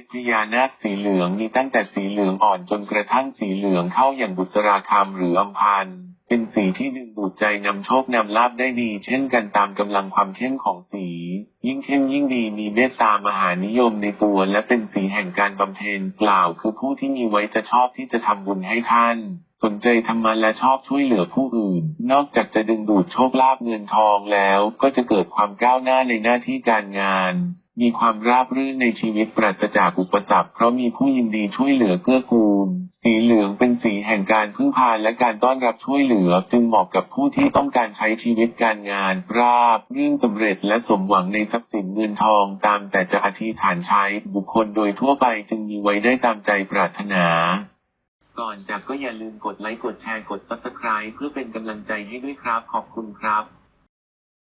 ชรพญานาคสีเหลืองมีตั้งแต่สีเหลืองอ่อนจนกระทั่งสีเหลืองเข้าอย่างบุษราคำหรืออัมพันเป็นสีที่ดึงดูดใจนำโชคนำลาบได้ดี เช่นกันตามกำลังความเข้มของสี ยิ่งเข้มยิ่งดีมีเมตตามหานิยมในตัวและเป็นสีแห่งการบำเพ็ญกล่าว คือผู้ที่มีไว้จะชอบที่จะทำบุญให้ท่านสนใจทำมาและชอบช่วยเหลือผู้อื่น นอกจากจะดึงดูดโชคลาภเงินทองแล้ว ก็จะเกิดความก้าวหน้าในหน้าที่การงาน มีความราบรื่นในชีวิตปราศจากอุปสรรคเพราะมีผู้ยินดีช่วยเหลือเกื้อกูล สีเหลืองเป็นสีแห่งการพึ่งพาและการต้อนรับช่วยเหลือ จึงเหมาะกับผู้ที่ต้องการใช้ชีวิตการงาน ราบรื่นสำเร็จและสมหวังในทรัพย์สินเงินทองตามแต่จะอธิษฐานใช้บุคคลโดยทั่วไปจึงมีไว้ได้ตามใจปรารถนาก่อนจากก็อย่าลืมกดไลค์กดแชร์กด Subscribe เพื่อเป็นกำลังใจให้ด้วยครับ ขอบคุณครับ